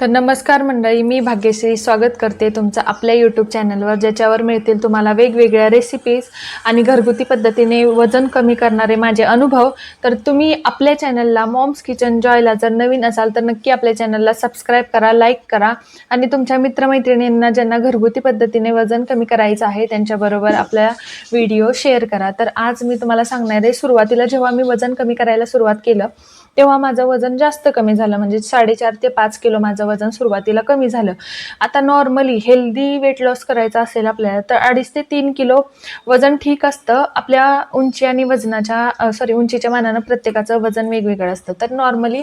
तर नमस्कार मंडळी मी भाग्यश्री स्वागत करते तुमचं आपल्या यूट्यूब चॅनलवर ज्याच्यावर मिळतील तुम्हाला वेगवेगळ्या रेसिपीज आणि घरगुती पद्धतीने वजन कमी करणारे माझे अनुभव. तर तुम्ही आपल्या चॅनलला मॉम्स किचन जॉयला जर नवीन असाल तर नक्की आपल्या चॅनलला सबस्क्राईब करा लाईक करा. आणि तुमच्या मित्रमैत्रिणींना ज्यांना घरगुती पद्धतीने वजन कमी करायचं आहे त्यांच्याबरोबर आपल्या व्हिडिओ शेअर करा. तर आज मी तुम्हाला सांगणार आहे सुरुवातीला जेव्हा मी वजन कमी करायला सुरुवात केलं तेव्हा माझं वजन जास्त कमी झालं. म्हणजे साडेचार ते पाच किलो माझं वजन सुरुवातीला कमी झालं. आता नॉर्मली हेल्दी वेट लॉस करायचं असेल आपल्याला तर अडीच ते तीन किलो वजन ठीक असतं. आपल्या उंची आणि वजनाच्या सॉरी उंचीच्या मानानं प्रत्येकाचं वजन वेगवेगळं असतं. तर नॉर्मली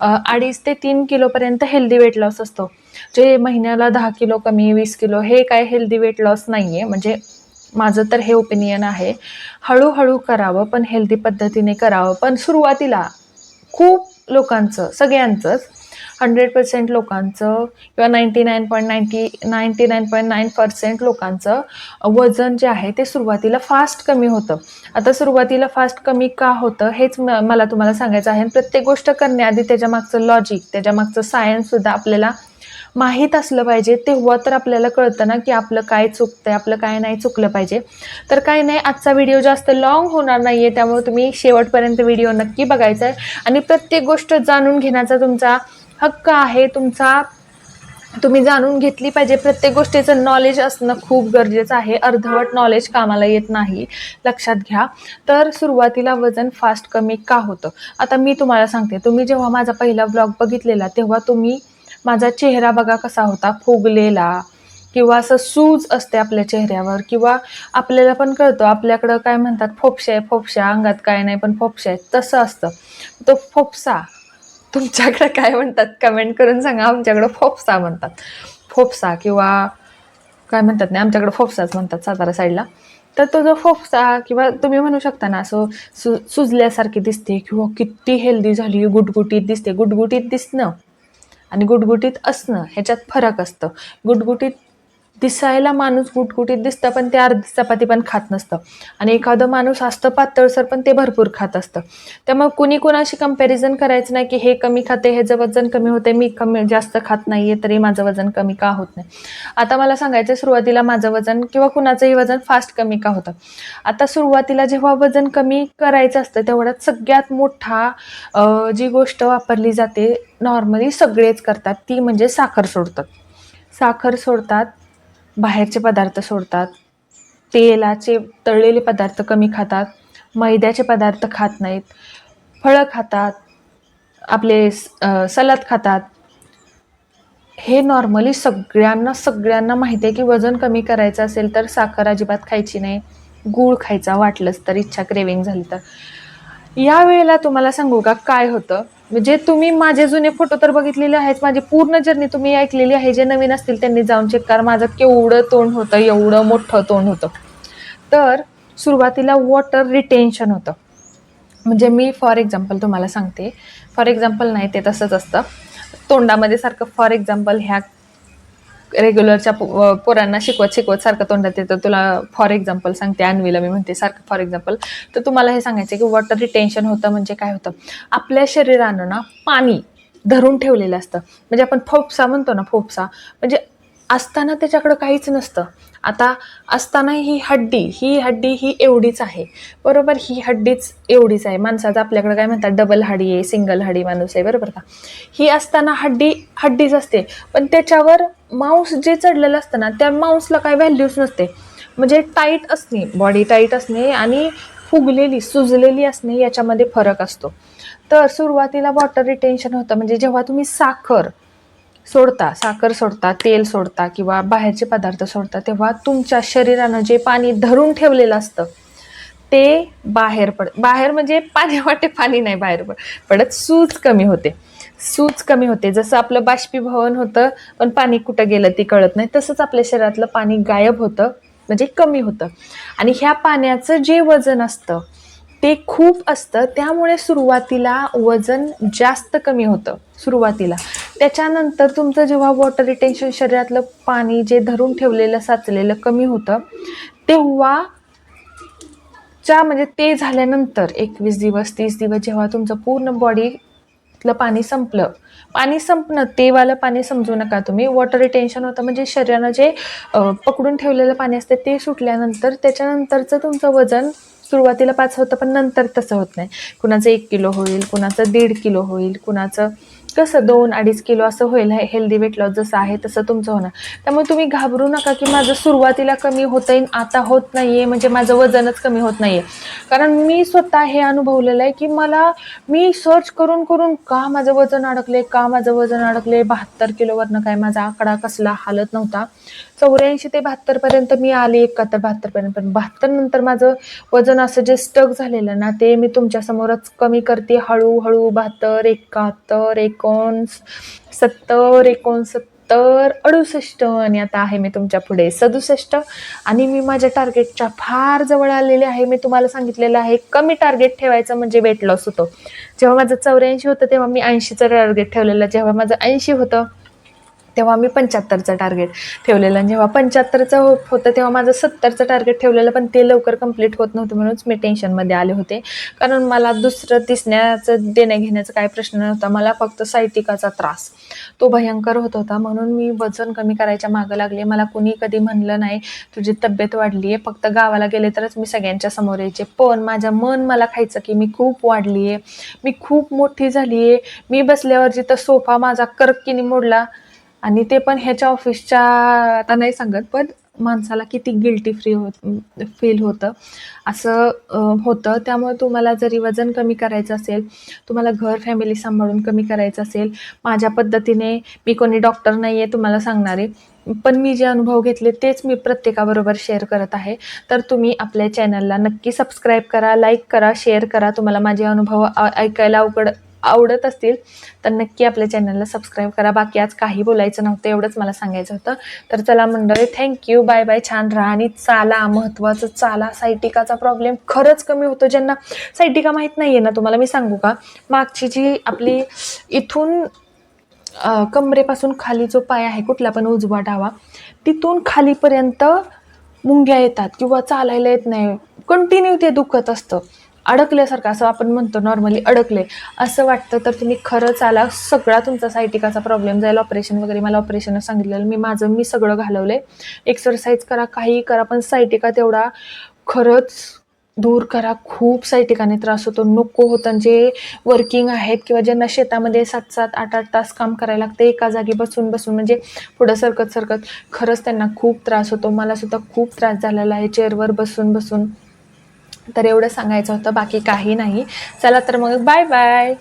अडीच ते तीन किलोपर्यंत हेल्दी वेट लॉस असतो. जे महिन्याला दहा किलो कमी वीस किलो हे काय हेल्दी वेट लॉस नाही आहे म्हणजे माझं तर हे ओपिनियन आहे. हळूहळू करावं पण हेल्दी पद्धतीने करावं. पण सुरुवातीला खूप लोकांचं सगळ्यांचंच हंड्रेड पर्सेंट लोकांचं किंवा ninety nine point ninety ninety nine point nine percent लोकांचं वजन जे आहे ते सुरुवातीला फास्ट कमी होतं. आता सुरुवातीला फास्ट कमी का होतं हेच म मला तुम्हाला सांगायचं आहे. आणि प्रत्येक गोष्ट करण्याआधी त्याच्या मागचं लॉजिक त्याच्या मागचं सायन्ससुद्धा आपल्याला माहीत असलं पाहिजे. तेव्हा तर आपल्याला कळतं ना की आपलं काय चुकतंय आपलं काय नाही चुकलं पाहिजे. तर काय नाही आजचा व्हिडिओ जास्त लॉंग होणार नाही आहे त्यामुळे तुम्ही शेवटपर्यंत व्हिडिओ नक्की बघायचा आहे आणि प्रत्येक गोष्ट जाणून घेण्याचा तुमचा हक्क आहे तुमचा. तुम्ही जाणून घेतली पाहिजे प्रत्येक गोष्टीचं नॉलेज असणं खूप गरजेचं आहे. अर्धवट नॉलेज कामाला येत नाही. लक्षात घ्या. तर सुरुवातीला वजन फास्ट कमी का होतं? आता मी तुम्हाला सांगते. तुम्ही जेव्हा माझा पहिला ब्लॉग बघितलेला तेव्हा तुम्ही माझा चेहरा बघा कसा होता. फुगलेला किंवा असं सूज असते आपल्या चेहऱ्यावर किंवा आपल्याला पण कळतं. आपल्याकडं काय म्हणतात फोपशा आहे फोपशा अंगात काय नाही पण फोपशा. आहे तसं असतं. तो फोपसा तुमच्याकडे काय म्हणतात? कमेंट करून सांगा. आमच्याकडं फोपसा म्हणतात. फोपसा किंवा काय म्हणतात नाही आमच्याकडे फोपसाच म्हणतात सातारा साईडला तर तो जो फोपसा किंवा तुम्ही म्हणू शकता ना असं सु सुजल्यासारखी दिसते किंवा किती हेल्दी झाली गुटगुटीत दिसते. गुटगुटीत दिसणं आणि गुटगुटीत असणं ह्याच्यात फरक असतं. गुटगुटीत दिसायला माणूस गुटगुटीत दिसतं पण ते अर्धी चपाती पण खात नसतं. आणि एखादं माणूस असतं पातळसर पण ते भरपूर खात असतं. त्यामुळे कुणी कुणाशी कंपॅरिझन करायचं नाही की हे कमी खाते ह्याचं वजन कमी होते मी कमी जास्त खात नाही आहे तरी माझं वजन कमी का होत नाही? आता मला सांगायचं सुरुवातीला माझं वजन किंवा कुणाचंही वजन फास्ट कमी का होतं? आता सुरुवातीला जेव्हा वजन कमी करायचं असतं तेवढ्यात सगळ्यात मोठा जी गोष्ट वापरली जाते नॉर्मली सगळेच करतात ती म्हणजे साखर सोडतात. साखर सोडतात बाहेरचे पदार्थ सोडतात. तेलाचे तळलेले पदार्थ कमी खातात. मैद्याचे पदार्थ खात नाहीत. फळं खातात. आपले स- सलाद खातात. हे नॉर्मली सगळ्यांना सगळ्यांना माहिती आहे की वजन कमी करायचं असेल तर साखर अजिबात खायची नाही. गूळ खायचा वाटलंच तर इच्छा क्रेविंग झाली तर. या वेळेला तुम्हाला सांगू का काय होतं? म्हणजे तुम्ही माझे जुने फोटो तर बघितलेले आहेत. माझी पूर्ण जर्नी तुम्ही ऐकलेली आहे. जे नवीन असतील त्यांनी जाऊन चेक करा. माझं केवढं तोंड होतं एवढं मोठं तोंड होतं. तर सुरुवातीला वॉटर रिटेन्शन होतं. म्हणजे मी फॉर एक्झाम्पल तुम्हाला सांगते. फॉर एक्झाम्पल नाही ते तसंच असतं. तोंडामध्ये सारखं फॉर एक्झाम्पल ह्या रेग्युलरच्या पो- पोरांना शिकवत शिकवत सारखं तोंडात येतं. तुला फॉर एक्झाम्पल सांगते अन्वीला मी म्हणते सारखं फॉर एक्झाम्पल तर तुम्हाला हे सांगायचं की वॉटर रिटेन्शन होतं म्हणजे काय होतं? आपल्या शरीरानं ना पाणी धरून ठेवलेलं असतं. म्हणजे आपण फोपसा म्हणतो ना फोपसा. म्हणजे असताना त्याच्याकडं काहीच नसतं. आता असताना ही हड्डी ही हड्डी ही एवढीच आहे. बरोबर ही हड्डीच एवढीच आहे. माणसाचं आपल्याकडं काय म्हणतात डबल हडी आहे सिंगल हडी माणूस आहे बरोबर का? ही असताना हड्डी हड्डीच असते. पण त्याच्यावर मांस जे चढलेलं असतं ना त्या मांसला काय व्हॅल्यूच नसते. म्हणजे टाईट असणे बॉडी टाईट असणे आणि फुगलेली सुजलेली असणे याच्यामध्ये फरक असतो. तर सुरुवातीला वॉटर रिटेन्शन होतं. म्हणजे जेव्हा तुम्ही साखर सोडता साखर सोडता तेल सोडता किंवा बाहेरचे पदार्थ सोडता तेव्हा तुमच्या शरीरानं जे पाणी धरून ठेवलेलं असतं ते बाहेर पड बाहेर म्हणजे पाणी वाटे पाणी नाही बाहेर पड पडत सूज कमी होते. सूज कमी होते. जसं आपलं बाष्पीभवन होतं पण पाणी कुठं गेलं ते कळत नाही तसंच आपल्या शरीरातलं पाणी गायब होतं म्हणजे कमी होतं. आणि ह्या पाण्याचं जे वजन असतं ते खूप असतं त्यामुळे सुरुवातीला वजन जास्त कमी होतं सुरुवातीला. त्याच्यानंतर तुमचं जेव्हा वॉटर रिटेन्शन शरीरातलं पाणी जे धरून ठेवलेलं साचलेलं कमी होतं तेव्हा च्या म्हणजे ते झाल्यानंतर एकवीस दिवस तीस दिवस जेव्हा तुमचं पूर्ण बॉडीतलं पाणी संपलं. पाणी संपणं तेवालं पाणी समजू नका तुम्ही. वॉटर रिटेन्शन होतं म्हणजे शरीरानं जे पकडून ठेवलेलं पाणी असते ते सुटल्यानंतर त्याच्यानंतरचं तुमचं वजन सुरुवातीला पाच होतं पण नंतर तसं होत नाही. कुणाचं एक किलो होईल कुणाचं दीड किलो होईल कुणाचं कसं दोन अडीच किलो असं होईल हे हेल्दी वेट लॉस जसं आहे तसं तुमचं होणार. त्यामुळे तुम्ही घाबरू नका की माझं सुरुवातीला कमी होत आहे आता होत नाही आहे म्हणजे माझं वजनच कमी होत नाही आहे कारण मी स्वतः हे अनुभवलेलं आहे की मला मी सर्च करून करून का माझं वजन अडकले का माझं वजन अडकले बहात्तर किलोवरनं काय माझा आकडा कसला हालत नव्हता. चौऱ्याऐंशी ते बहात्तरपर्यंत मी आले एकाहत्तर बहात्तरपर्यंत पण बहात्तर नंतर माझं वजन असं जे स्टक झालेलं ना ते मी तुमच्यासमोरच कमी करते हळूहळू बहात्तर एकाहत्तर एक एकोणस सत्तर एकोणसत्तर अडुसष्ट आणि आता आहे मी तुमच्यापुढे सदुसष्ट. आणि मी माझ्या टार्गेटच्या फार जवळ आलेले आहे. मी तुम्हाला सांगितलेलं आहे कमी टार्गेट ठेवायचं म्हणजे वेट लॉस होतो. जेव्हा माझं चौऱ्याऐंशी होतं तेव्हा मी ऐंशीचं टार्गेट ठेवलेलं. जेव्हा माझं ऐंशी होतं तेव्हा मी पंच्याहत्तरचं टार्गेट ठेवलेलं. आणि जेव्हा पंच्याहत्तरचं हो होतं तेव्हा माझं सत्तरचं टार्गेट ठेवलेलं पण ते लवकर कंप्लीट होत नव्हतं म्हणूनच मी टेन्शनमध्ये आले होते. कारण मला दुसरं दिसण्याचं देण्या घेण्याचा काय प्रश्न नव्हता. मला फक्त साहित्यिकाचा त्रास. तो भयंकर होत होता. म्हणून मी वजन कमी करायच्या मागं लागले. मला कुणी कधी म्हणलं नाही तुझी तब्येत वाढली आहे फक्त गावाला गेले तरच मी सगळ्यांच्या समोर यायचे. पण माझं मन मला खायचं की मी खूप वाढली आहे मी खूप मोठी झाली आहे मी बसल्यावर जिथं सोफा माझा करकिनी मोडला. आणि ते पण ह्याच्या ऑफिसच्या आता नाही सांगत पण माणसाला किती गिल्टी फ्री होत फील होतं. असं होतं. त्यामुळे तुम्हाला जरी वजन कमी करायचं असेल तुम्हाला घर फॅमिली सांभाळून कमी करायचं असेल माझ्या पद्धतीने मी कोणी डॉक्टर नाही आहे तुम्हाला सांगणारे. पण मी जे अनुभव घेतले तेच मी प्रत्येकाबरोबर शेअर करत आहे. तर तुम्ही आपल्या चॅनलला नक्की सबस्क्राईब करा लाईक करा शेअर करा. तुम्हाला माझे अनुभव ऐकायला अवघड आवडत असतील तर नक्की आपल्या चॅनलला सबस्क्राईब करा. बाकी आज काही बोलायचं नव्हतं एवढंच मला सांगायचं होतं. तर चला मंडळी थँक्यू बाय बाय छान राहा. आणि चाला महत्त्वाचं चाला. सायटिकाचा प्रॉब्लेम खरंच कमी होतो ज्यांना. सायटिका माहीत नाही आहे ना तुम्हाला मी सांगू का? मागची जी आपली इथून कमरेपासून खाली जो पाय आहे कुठला पण उजवा डावा तिथून खालीपर्यंत मुंग्या येतात किंवा चालायला येत नाही. कंटिन्यू ते दुखत असतं. अडकल्यासारखं असं आपण म्हणतो नॉर्मली अडकले. असं वाटतं तर तुम्ही खरंच आला. सगळा तुमचा सायटिकाचा प्रॉब्लेम जाईल. ऑपरेशन वगैरे मला ऑपरेशन सांगितलेलं. मी माझं मी सगळं घालवलंय. एक्सरसाइज करा काही करा पण सायटिका तेवढा खरंच दूर करा. खूप सायटिकाने त्रास होतो. नको होतं जे वर्किंग आहेत किंवा ज्यांना शेतामध्ये सात सात आठ आठ तास काम करायला लागतं एका जागी बसून बसून म्हणजे पुढं सरकत सरकत खरंच त्यांना खूप त्रास होतो. मला सुद्धा खूप त्रास झालेला आहे. चेअरवर बसून बसून. तर एवढं सांगायचं होतं बाकी काही नाही. चला तर मग बाय बाय